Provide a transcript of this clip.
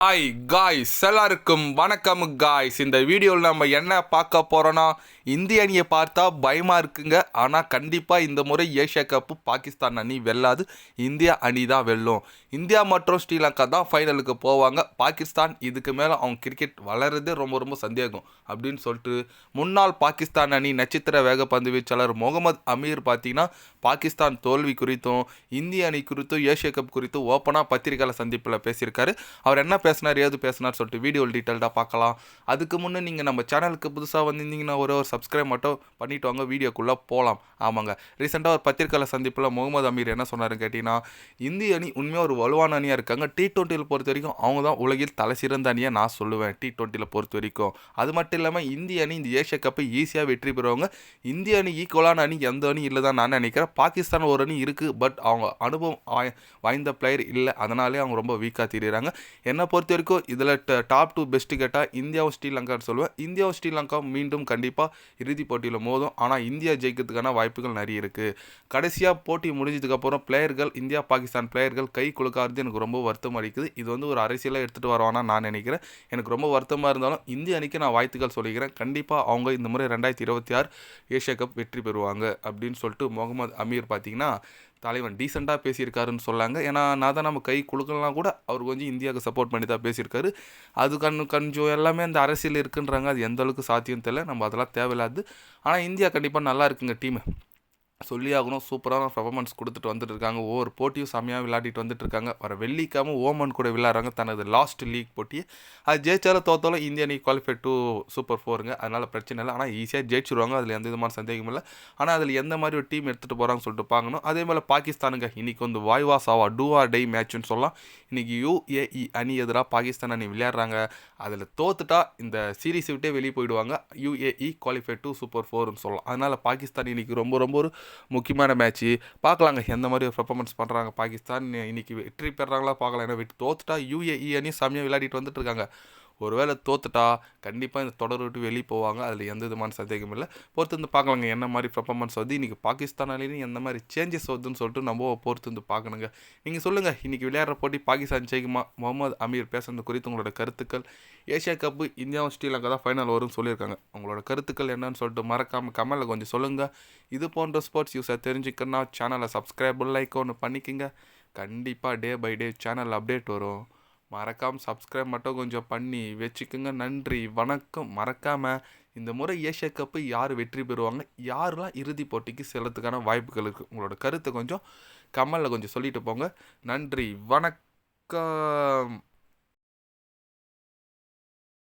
Hi guys எல்லாருக்கும் வணக்கம் guys இந்த வீடியோவில் நம்ம என்ன பார்க்க போகிறோன்னா இந்திய அணியை பார்த்தா பயமாக இருக்குங்க. ஆனால் கண்டிப்பாக இந்த முறை ஏஷியா கப்பு பாகிஸ்தான் அணி வெல்லாது இந்தியா அணி தான் வெல்லும். இந்தியா மற்றும் ஸ்ரீலங்கா தான் ஃபைனலுக்கு போவாங்க. பாகிஸ்தான் இதுக்கு மேலே அவங்க கிரிக்கெட் வளர்றதே ரொம்ப ரொம்ப சந்தேகம் அப்படின்னு சொல்லிட்டு முன்னாள் பாகிஸ்தான் அணி நட்சத்திர வேகப்பந்து வீச்சாளர் முகமது அமீர் பார்த்தீங்கன்னா பாகிஸ்தான் தோல்வி குறித்தும் இந்திய அணி குறித்தும் ஏஷியா கப் குறித்தும் ஓப்பனாக பத்திரிகையாளர் சந்திப்பில் பேசியிருக்காரு. அவர் என்ன பேசினார் ஏது பேசினார் சொல்லிட்டு வீடியோ டீட்டெயில்டாக பார்க்கலாம். அதுக்கு முன்னே நீங்கள் நம்ம சேனலுக்கு புதுசாக வந்திருந்தீங்கன்னா ஒரு ஒரு சப்ஸ்கிரைப் மட்டும் பண்ணிட்டு வாங்க வீடியோக்குள்ளே போகலாம் ஆமாங்க. ரீசெண்டாக ஒரு பத்திரிகையாளர் சந்திப்பில் முகமது அமீர் என்ன சொன்னார் கேட்டிங்கன்னா இந்திய அணி உண்மையாக ஒரு வலுவான அணியாக இருக்காங்க. டி டுவெண்ட்டியில் பொறுத்த வரைக்கும் அவங்க தான் உலகில் தலை சிறந்த அணியாக நான் சொல்லுவேன் டி டுவெண்ட்டியில் பொறுத்த வரைக்கும். அது மட்டும் இல்லாமல் இந்திய அணி இந்த ஏஷியா கப்பை ஈஸியாக வெற்றி பெறுவாங்க. இந்திய அணி ஈக்குவலான அணி எந்த அணி இல்லை தான் நான் நினைக்கிறேன். பாகிஸ்தான் ஒரு அணி இருக்குது பட் அவங்க அனுபவம் வாய்- வாய்ந்த பிளேயர் இல்லை. அதனாலே அவங்க ரொம்ப வீக்காக தெரியுறாங்க. என்னை பொறுத்த வரைக்கும் இதில் டாப் டூ பெஸ்ட்டு கேட்டால் இந்தியாவும் ஸ்ரீலங்கான்னு சொல்லுவேன். இந்தியாவும் ஸ்ரீலங்கா மீண்டும் கண்டிப்பாக இறுதிப் போட்டியில் மோதும். ஆனால் இந்தியா ஜெயிக்கிறதுக்கான வாய்ப்புகள் நிறைய இருக்குது கடைசியாக போட்டி முடிஞ்சதுக்கப்புறம் பிளேயர்கள் இந்தியா பாகிஸ்தான் பிளேயர்கள் கை குலுக்காறது எனக்கு ரொம்ப வருத்தம் அளிக்குது. இது வந்து ஒரு அரசியலாக எடுத்துகிட்டு வருவானா நான் நினைக்கிறேன். எனக்கு ரொம்ப வருத்தமாக இருந்தாலும் இந்திய அணிக்கு நான் வாழ்த்துக்கள் சொல்லிக்கிறேன். கண்டிப்பாக அவங்க இந்த முறை ரெண்டாயிரத்தி இருபத்தி ஆறு ஏஷியா கப் வெற்றி பெறுவாங்க அப்படின்னு சொல்லிட்டு முகமது அமீர் பார்த்தீங்கன்னா தலைவன் டீசெண்டாக பேசியிருக்காருன்னு சொல்லாங்க. ஏன்னா நான் தான் நம்ம கை கொடுக்கலாம் கூட அவர் கொஞ்சம் இந்தியாவுக்கு சப்போர்ட் பண்ணி தான் பேசியிருக்காரு. அது கண் கொஞ்சம் எல்லாமே அந்த அரசியல் இருக்குன்றாங்க. அது எந்த அளவுக்கு சாத்தியம் தெரியல. நம்ம அதெல்லாம் தேவையில்லாது. ஆனால் இந்தியா கண்டிப்பாக நல்லா இருக்குங்க டீமு. சொல்லியாகணும். சூப்பரான பர்ஃபார்மன்ஸ் கொடுத்துட்டு வந்துட்டு இருக்காங்க ஒவ்வொரு போட்டியும் செம்மையாக விளையாடிட்டு வந்துட்டு இருக்காங்க வர வெள்ளிக்காம ஓமன் கூட விளையாடுறாங்க. தனது லாஸ்ட் லீக் போட்டியை. அது ஜெயிச்சாலும் தோத்தாலும் இந்திய அணி குவாலிஃபை டூ சூப்பர் ஃபோருங்க அதனால் பிரச்சனை இல்லை. ஆனால் ஈஸியாக ஜெயிச்சிருவாங்க. அதில் எந்த விதமான சந்தேகமும் இல்லை. ஆனால் அதில் எந்த மாதிரி ஒரு டீம் எடுத்துகிட்டு போகிறாங்கன்னு சொல்லிட்டு பார்க்கணும். அதே மாதிரி பாகிஸ்தானுங்க. இன்றைக்கி வந்து வாய்வா சாவா ஆர் டே மேட்ச்னு சொல்லலாம். இன்றைக்கி யூஏஇ அணி எதிராக பாகிஸ்தான் அணி விளையாடுறாங்க. அதில் தோத்துட்டா இந்த சீரீஸ் விட்டே வெளியே போயிடுவாங்க. யூஏஇ குவாலிஃபை டூ சூப்பர் ஃபோர்னு சொல்லலாம். அதனால் பாகிஸ்தான் இன்னைக்கு ரொம்ப ரொம்ப ஒரு முக்கியமான மேட்ச்சு பார்க்கலாங்க. எந்த மாதிரி ஒரு பெர்ஃபார்மன்ஸ் பண்ணுறாங்க பாகிஸ்தான் இன்னைக்கு வெற்றி பெறாங்களா? பார்க்கலாம் ஏன்னா வெற்றி தோத்துட்டா யூஏஇ அணி செம்மையாக விளையாடிட்டு வந்துட்டு இருக்காங்க. ஒருவேளை தோத்துட்டா கண்டிப்பாக இந்த தொடர் விட்டு வெளியே போவாங்க. அதில் எந்த விதமான சந்தேகம் இல்லை. பொறுத்து வந்து பார்க்கலாங்க. என்ன மாதிரி பர்ஃபார்மன்ஸ் வருது? இன்றைக்கி பாகிஸ்தானாலேயும் எந்த மாதிரி சேஞ்சஸ் வருதுன்னு சொல்லிட்டு நம்ம பொறுத்து வந்து பார்க்கணுங்க. நீங்கள் சொல்லுங்கள் இன்றைக்கி விளையாடுற போட்டி பாகிஸ்தான் ஜெயிக்குமா? முகமது அமீர் பேசுறது குறித்து உங்களோட கருத்துக்கள். ஏஷியா கப்பு இந்தியாவும் ஸ்ரீலங்கா தான் ஃபைனல் வரும்னு சொல்லியிருக்காங்க. உங்களோட கருத்துக்கள் என்னன்னு சொல்லிட்டு மறக்காமல் கமெண்டில் கொஞ்சம் சொல்லுங்கள் இது போன்ற ஸ்போர்ட்ஸ் யூஸை தெரிஞ்சுக்கணும்னா சேனலை சப்ஸ்கிரைப் லைக் ஒன்று பண்ணிக்கோங்க. கண்டிப்பாக day by day channel update வரும். மறக்காமல் சப்ஸ்கிரைப் மட்டும் கொஞ்சம் பண்ணி வச்சுக்கோங்க. நன்றி வணக்கம். மறக்காமல் இந்த முறை ஏஷியா கப்பு யார் வெற்றி பெறுவாங்க? யாரெல்லாம் இறுதிப் போட்டிக்கு செல்லத்துக்கான வாய்ப்புகள் இருக்குது உங்களோட கருத்தை கொஞ்சம் கமலில் கொஞ்சம் சொல்லிட்டு போங்க. நன்றி வணக்கம்.